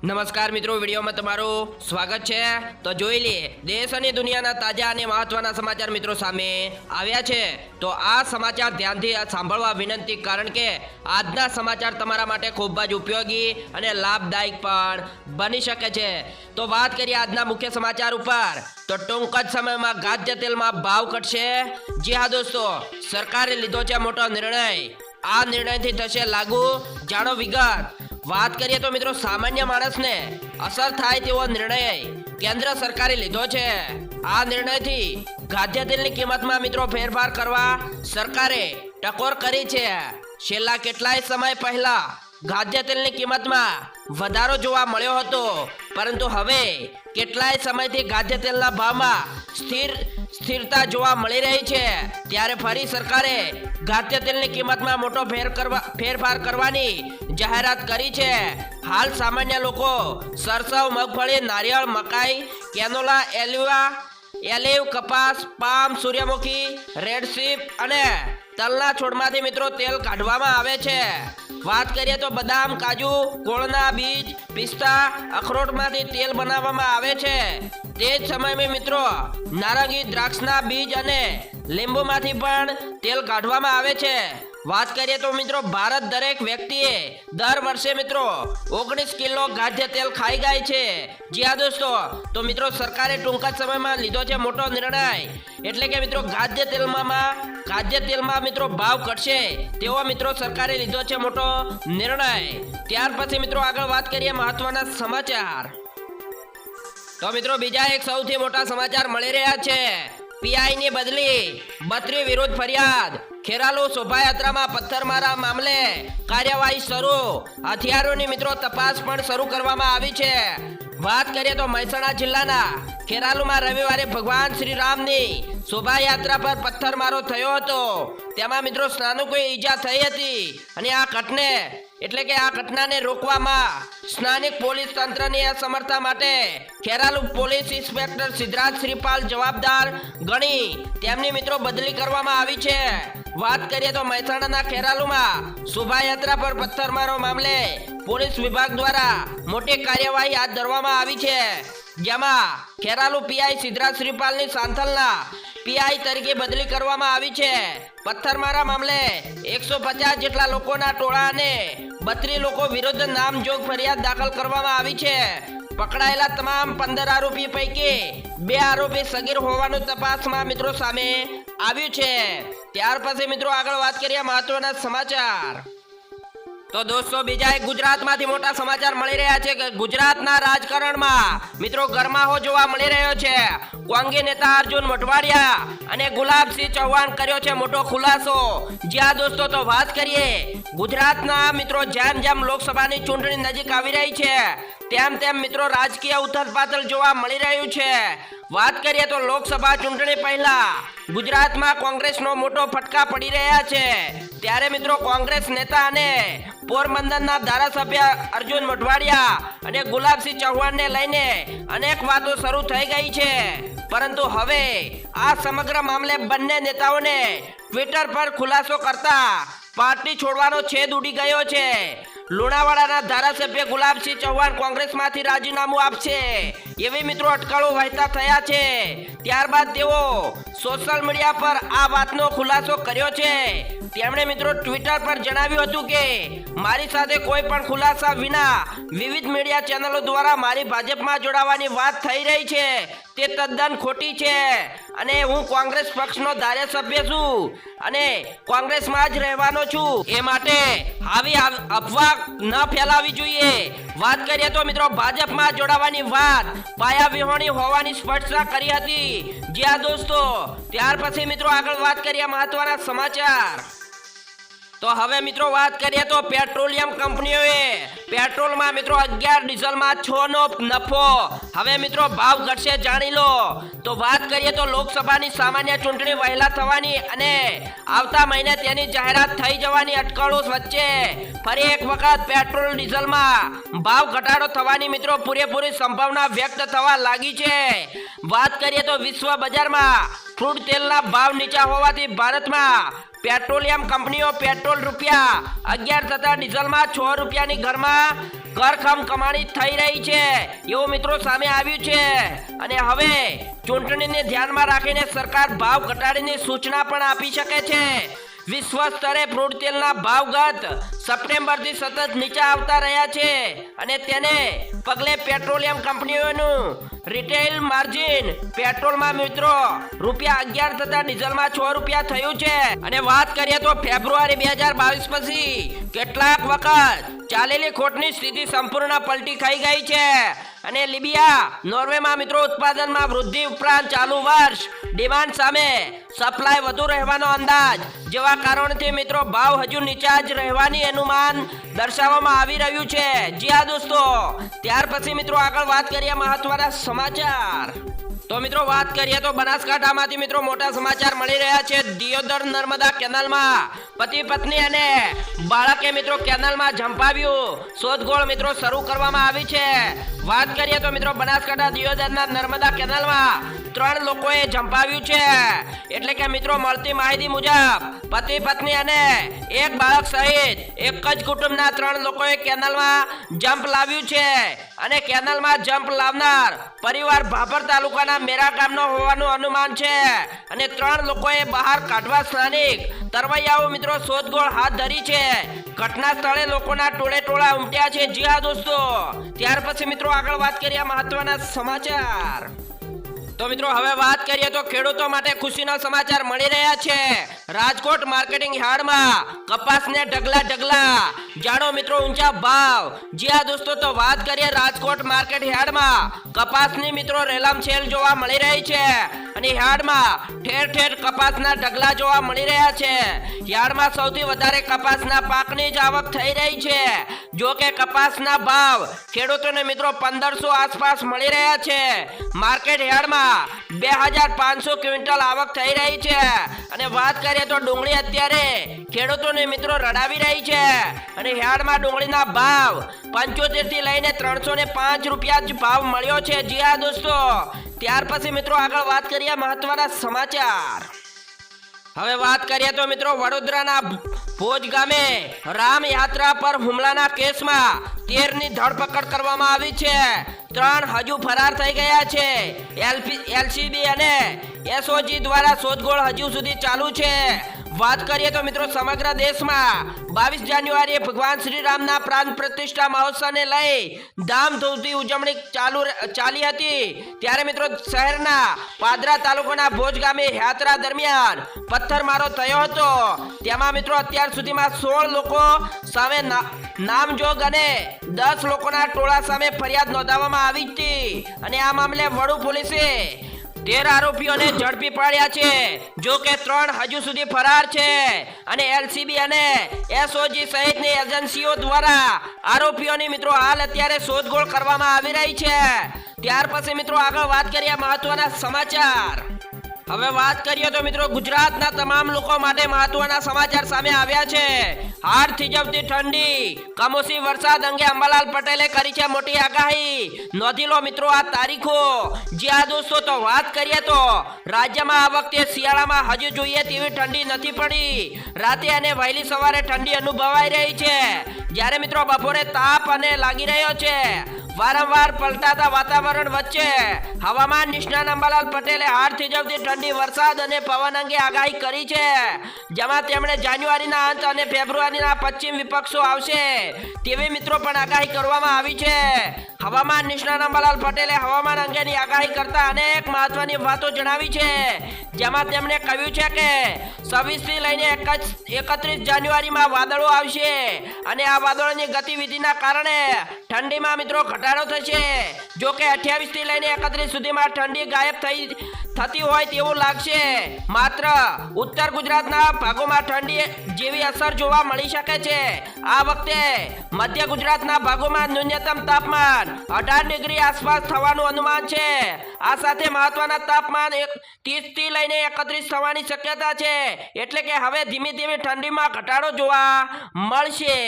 નમસ્કાર મિત્રો, વિડીયોમાં તમારું સ્વાગત છે. તો જોઈ લઈએ, દેશ અને દુનિયાના તાજા અને મહત્વના સમાચાર મિત્રો સામે આવ્યા છે. તો આ સમાચાર ધ્યાનથી સાંભળવા વિનંતી, કારણ કે આજના સમાચાર તમારા માટે ખૂબ જ ઉપયોગી અને લાભદાયક પણ બની શકે છે. તો વાત કરીએ આજના મુખ્ય સમાચાર ઉપર. તો ટૂંક જ સમયમાં ગાદ્ય તેલમાં ભાવ ઘટશે. જી હા દોસ્તો, સરકારે લીધો છે મોટો નિર્ણય. આ નિર્ણયથી થશે લાગુ. જાણો વિગત વાત કરીએ તો મિત્રો સામાન્ય માણસને અસર થાય તેવો નિર્ણય કેન્દ્ર સરકારે લીધો છે. આ નિર્ણયથી ખાદ્ય તેલની કિંમતમાં મિત્રો ફેરફાર કરવા સરકારે ટકોર કરી છે. છેલ્લા કેટલાય સમય પહેલા ખાદ્ય તેલની કિંમતમાં વધારો જોવા મળ્યો હતો. પરંતુ હવે કેટલાય સમયથી ખાદ્ય તેલના ભાવમાં સ્થિર, સ્થિરતા જોવા મળી રહી છે. ત્યારે ફરી સરકારે ખાદ્ય તેલની કિંમતમાં મોટો ફેર કરવા, ફેરફાર કરવાની જાહેરાત કરી છે. હાલ સામાન્ય લોકો સરસવ, મગફળી, નારિયેળ, મકાઈ, કેનોલા એલ્યુવા એલિવ, કપાસ, પામ, સૂર્યમુખી, રેડ સીપ અને તલના છોડમાંથી મિત્રો તેલ કાઢવામાં આવે છે. વાત કરીએ તો બદામ, કાજુ કોળના બીજ, પિસ્તા, અખરોટમાંથી તેલ બનાવવામાં આવે છે. તે જ સમયમાં મિત્રો નારંગી દ્રાક્ષના બીજ અને લીંબુમાંથી પણ તેલ કાઢવામાં આવે છે. વાત કરીએ તો મિત્રો ભારત દરેક વ્યક્તિએ દર વર્ષે મિત્રો ઓગણીસ કિલો ખાદ્ય તેલ ખાઈ જાય છે. જી હા દોસ્તો, તો મિત્રો સરકારે ટૂંક જ સમયમાં લીધો છે મોટો નિર્ણય. એટલે કે મિત્રો ખાદ્ય તેલમાં ખાદ્ય તેલમાં મિત્રો ભાવ ઘટશે તેવો મિત્રો સરકારે લીધો છે મોટો નિર્ણય. ત્યાર પછી મિત્રો આગળ વાત કરીએ મહત્વના સમાચાર. તો મિત્રો બીજા એક સૌથી મોટા સમાચાર મળી રહ્યા છે. પીઆઈ ની બદલી, બત્રી વિરુદ્ધ ફરિયાદ. ખેરાલુ શોભાયાત્રામાં પથ્થરમારા મામલે કાર્યવાહી શરૂ. હથિયારોની મિત્રો તપાસ પણ શરૂ કરવામાં આવી છે. વાત કરીએ તો મહેસાણા જિલ્લાના ખેરાલુમાં રવિવારે ભગવાન શ્રી રામની શોભાયાત્રા પર પથ્થરમારો થયો હતો. તેમાં મિત્રો સ્નાનકોએ ઈજા થઈ હતી અને આ ઘટને, એટલે કે આ ઘટનાને રોકવામાં સ્થાનિક પોલીસ તંત્રની અસમર્થતા માટે ખેરાલુ પોલીસ ઇન્સ્પેક્ટર સિદ્ધરાજ શ્રીપાલ જવાબદાર ગણી તેમની મિત્રો બદલી કરવામાં આવી છે. વાત કરીએ તો મહેસાણાના ખેરાલુમાં શોભાયાત્રા પર પથ્થરમારો મામલે પોલીસ વિભાગ દ્વારા મોટી કાર્યવાહી હાથ ધરવામાં આવી છે. જેમાં ખેરાલુ પીઆઈ સિદ્ધરાજ શ્રીપાલની સાંથલના પીઆઈ તરીકે બદલી કરવામાં આવી છે. પથ્થરમારા મામલે એકસો પચાસ જેટલા લોકોના ટોળા અને બત્રીસ લોકો વિરુદ્ધ નામજોગ ફરિયાદ દાખલ કરવામાં આવી છે. પકડાયેલા તમામ પંદર આરોપી પૈકી બે આરોપી સગીર હોવાનું તપાસમાં મિત્રો સામે આવ્યું છે. ત્યાર પછી મિત્રો આગળ વાત કરીએ મહત્વના સમાચાર. તો દોસ્તો, બીજા એક ગુજરાતમાંથી મોટા સમાચાર મળી રહ્યા છે કે ગુજરાતના રાજકારણમાં મિત્રો ગરમાહો જોવા મળી રહ્યો છે. કોંગી નેતા અર્જુન મઠવાડિયા અને ગુલાબસિંહ ચૌહાણ કર્યો છે મોટો ખુલાસો. જ્યાં દોસ્તો, તો વાત કરીએ, ગુજરાતના મિત્રો જેમ જેમ લોકસભાની ચૂંટણી નજીક આવી રહી છે તેમ તેમ મિત્રો રાજકીય ઉથલપાથલ જોવા મળી રહ્યું છે. વાત કરીએ તો લોકસભા ચૂંટણી પહેલા ગુજરાતમાં કોંગ્રેસનો મોટો ફટકા પડી રહ્યા છે. ત્યારે મિત્રો કોંગ્રેસ નેતા અને પોરબંદરના ધારાસભ્ય અર્જુન મોઢવાડિયા અને ગુલાબસિંહ ચૌહાણને લઈને અનેક વાતો શરૂ થઈ ગઈ છે. પરંતુ હવે આ સમગ્ર મામલે બંને નેતાઓને ટ્વિટર પર ખુલાસો કરતા પાર્ટી છોડવાનો છેદ ઉડી ગયો છે. લુણાવાડાના ધારાસભ્ય ગુલાબસિંહ ચૌહાણ કોંગ્રેસમાંથી રાજીનામું આપશે. એવી મિત્રો અટકળો વહેતા થયા છે. ત્યારબાદ તેઓ સોશિયલ મીડિયા પર આ વાતનો ખુલાસો કર્યો છે. તેમણે મિત્રો ટ્વિટર પર જણાવ્યું હતું કે, મારી સાથે કોઈ પણ ખુલાસા વિના વિવિધ મીડિયા ચેનલો દ્વારા મારી ભાજપમાં જોડાવાની વાત થઈ રહી છે. તે તદ્દન ખોટી છે. અને હું કોંગ્રેસ પક્ષનો ધારાસભ્ય છું અને કોંગ્રેસમાં જ રહેવાનો છું. એ માટે આવી અફવા ન ફેલાવી જોઈએ. વાત કરીએ તો મિત્રો ભાજપમાં જોડાવાની વાત. પાયા વિહોણી હોવાની સ્પષ્ટતા કરી હતી. જ્યાં દોસ્તો, ત્યાર પછી મિત્રો આગળ વાત કરીએ મહત્વના સમાચાર. તો હવે મિત્રો વાત કરીએ તો પેટ્રોલિયમ કંપનીઓએ પેટ્રોલમાં મિત્રો અગિયાર ડીઝલમાં છ નો નફો. હવે મિત્રો ભાવ ઘટશે, જાણી લો. તો વાત કરીએ તો લોકસભાની સામાન્ય ચૂંટણી વહેલા થવાની અને આવતા મહિને તેની જાહેરાત થઈ જવાની અટકળો વચ્ચે ફરી એક વખત પેટ્રોલ ડીઝલમાં ભાવ ઘટાડો થવાની મિત્રો પૂરેપૂરી સંભાવના વ્યક્ત થવા લાગી છે. વાત કરીએ તો વિશ્વ બજારમાં ક્રૂડ તેલના ભાવ નીચા હોવાથી ભારતમાં પેટ્રોલિયમ કંપનીઓ પેટ્રોલ રૂપિયા અગિયાર થતા ડીઝલમાં છ રૂપિયાની ઘરમાં કરખમ કમાણી થઈ રહી છે. એવું મિત્રો સામે આવ્યું છે. અને હવે ચૂંટણીને ધ્યાનમાં રાખીને સરકાર ભાવ ઘટાડીની સૂચના પણ આપી શકે છે. વિશ્વ સ્તરે ક્રૂડ તેલના ભાવગત સપ્ટેમ્બરથી સતત નીચે આવતા રહ્યા છે. અને તેને પગલે પેટ્રોલિયમ કંપનીઓનું રિટેલ માર્જિન પેટ્રોલમાં મિત્રો રૂપિયા અગિયાર તથા ડીઝલમાં છ રૂપિયા થયું છે. અને વાત કરીએ તો ફેબ્રુઆરી બે હજાર બાવીસ પછી કેટલાક વખત ચાલેલી ખોટની સ્થિતિ સંપૂર્ણ પલટી ખાઈ ગઈ છે. અને લિબિયા, નોર્વેમાં મિત્રો ઉત્પાદનમાં વૃદ્ધિ ઉપરાંત ચાલુ વર્ષ ડિમાન્ડ સામે સપ્લાય વધુ રહેવાનો અંદાજ. જેવા કારણથી મિત્રો ભાવ હજુ નીચા જ રહેવાની અનુમાન દર્શાવવામાં આવી રહ્યું છે. જી હા દોસ્તો. ત્યાર પછી મિત્રો આગળ વાત કરીએ મહત્વના સમાચાર. તો મિત્રો વાત કરીએ તો બનાસકાંઠામાંથી મિત્રો મોટા સમાચાર મળી રહ્યા છે. દિયોદર નર્મદા કેનાલમાં પતિ પત્ની અને બાળકે મિત્રો કેનાલમાં ઝંપાવ્યું. શોધખોળ મિત્રો શરૂ કરવામાં આવી છે. વાત કરીએ તો મિત્રો બનાસકાંઠા દિયોદરના નર્મદા કેનાલમાં ત્રણ લોકોએ ઝંપાવ્યું છે. એટલે કે મિત્રો, મળતી માહિતી મુજબ, પતિ, પત્ની અને એક બાળક સહિત એક જ કુટુંબના ત્રણ લોકોએ કેનાલમાં જમ્પ લાવ્યું છે. અને કેનાલમાં જમ્પ લાવનાર પરિવાર ભાભર તાલુકાના મેરા ગામનો હોવાનું અનુમાન છે. અને ત્રણ લોકોએ બહાર કાઢવા સ્થાનિક તરવૈયાઓ મિત્રો શોધખોળ હાથ ધરી છે. ઘટના સ્થળે લોકોના ટોળે ટોળા ઉમટ્યા છે. જી હા દોસ્તો. ત્યાર પછી મિત્રો આગળ વાત કરીએ મહત્વના સમાચાર. તો મિત્રો, હવે વાત કરીએ તો ખેડૂતો માટે ખુશીના સમાચાર મળી રહ્યા છે. રાજકોટ માર્કેટિંગ યાર્ડમાં કપાસને ઢગલા ઢગલા. જાણો મિત્રો, ઊંચા ભાવ. જી આ દોસ્તો, તો વાત કરીએ રાજકોટ માર્કેટ યાર્ડમાં. કપાસની મિત્રો, રેલામ રેલામછેલ જોવા મળી રહી છે. અને યાર્ડમાં ઠેર ઠેર કપાસના ઢગલા જોવા મળી રહ્યા છે. યાર્ડમાં સૌથી વધારે કપાસના પાકની જ આવક થઈ રહી છે. જો કે કપાસના ભાવ ખેડૂતોને મિત્રો, પંદરસો આસપાસ મળી રહ્યા છે. માર્કેટ યાર્ડમાં ક્વિન્ટલ આવક થઈ રહી છે. અને વાત કરીએ તો ડુંગળી અત્યારે ખેડૂતોને મિત્રો રડાવી રહી છે. અને યાર્ડમાં ડુંગળીના ભાવ પંચોતેરથી લઈને ત્રણસો ને પાંચ રૂપિયા જ ભાવ મળ્યો છે. જી હા દોસ્તો. ત્યાર પછી મિત્રો આગળ વાત કરીએ મહત્વના સમાચાર. હવે વાત કરીએ તો મિત્રો વડોદરાના ભોજ ગામે રામ યાત્રા પર હુમલાના કેસમાં તેરની ધરપકડ કરવામાં આવી છે. ત્રણ હજુ ફરાર થઈ ગયા છે. એલસીબી અને એસઓજી દ્વારા શોધખોળ હજુ સુધી ચાલુ છે. વાત કરીએ તો મિત્રો સમગ્ર દેશમાં બાવીસ જાન્યુઆરીએ ભગવાન શ્રી રામના પ્રાણ પ્રતિષ્ઠા મહોત્સવને લઈ ધામધૂમથી ઉજવણી ચાલુ ચાલી હતી. ત્યારે મિત્રો શહેરના પાદરા તાલુકાના ભોજ ગામે યાત્રા દરમિયાન પથ્થરમારો થયો હતો. તેમાં મિત્રો અત્યાર સુધીમાં સોળ લોકો સામે નામજોગ અને દસ લોકોના ટોળા સામે ફરિયાદ નોંધાવવામાં આવી હતી. અને આ મામલે વડુ પોલીસે તેર આરોપીઓને ઝડપી પાડ્યા છે. જો કે ત્રણ હજુ સુધી ફરાર છે. અને એલસીબી અને એસઓજી સહિતની એજન્સીઓ દ્વારા આરોપીઓની મિત્રો હાલ અત્યારે શોધખોળ કરવામાં આવી રહી છે. ત્યાર પછી મિત્રો આગળ વાત કરીએ મહત્વના સમાચાર. હવે વાત કરીએ તો મિત્રો ગુજરાતના તમામ લોકો માટે મહત્વના સમાચાર સામે આવ્યા છે. હાડ થીજવતી ઠંડી કમોસી વરસાદ અંગે અંબાલાલ પટેલે કરી છે મોટી આગાહી. નોંધી લો મિત્રો આ તારીખો. જ્યાં દોસ્તો તો વાત કરીએ તો રાજ્યમાં આ વખતે શિયાળામાં હજુ જોઈએ તેવી ઠંડી નથી પડી. રાતે અને વહેલી સવારે ઠંડી અનુભવાઈ રહી છે. જ્યારે મિત્રો બપોરે તાપ અને લાગી રહ્યો છે. વારંવાર પલટાતા વાતાવરણ વચ્ચે હવામાન નિષ્ણાત અંબાલાલ પટેલે હાડ થીજવતી ઠંડી, વરસાદ અને પવન અંગે આગાહી કરી છે. જેમાં તેમણે જાન્યુઆરીના અંત અને ફેબ્રુઆરીના પશ્ચિમ વિપક્ષો આવશે તેવી મિત્રો પણ આગાહી કરવામાં આવી છે. હવામાન નિષ્ણાત અંબાલાલ પટેલે હવામાન અંગેની આગાહી કરતા અનેક મહત્વની વાતો જણાવી છે. જેમાં તેમણે કહ્યું છે કે છવ્વીસથી લઈને એકત્રીસ જાન્યુઆરીમાં વાદળો આવશે અને આ વાદળોની ગતિવિધિના કારણે ઠંડીમાં મિત્રો ઘટાડો થશે. જો કે અઠ્યાવીસથી લઈને એકત્રીસ સુધીમાં ઠંડી ગાયબ થઈ, થતી હોય તેવું લાગશે. માત્ર ઉત્તર ગુજરાતના ભાગોમાં ઠંડી જેવી અસર જોવા મળી શકે છે. આ વખતે મધ્ય ગુજરાતના ભાગોમાં ન્યૂનતમ તાપમાન અઢાર ડિગ્રી આસપાસ થવાનું અનુમાન છે. આ સાથે મહત્વના તાપમાન એક ત્રીસથી લઈને એકત્રીસ થવાની શક્યતા છે. એટલે કે હવે ધીમે ધીમે ઠંડીમાં ઘટાડો જોવા મળશે.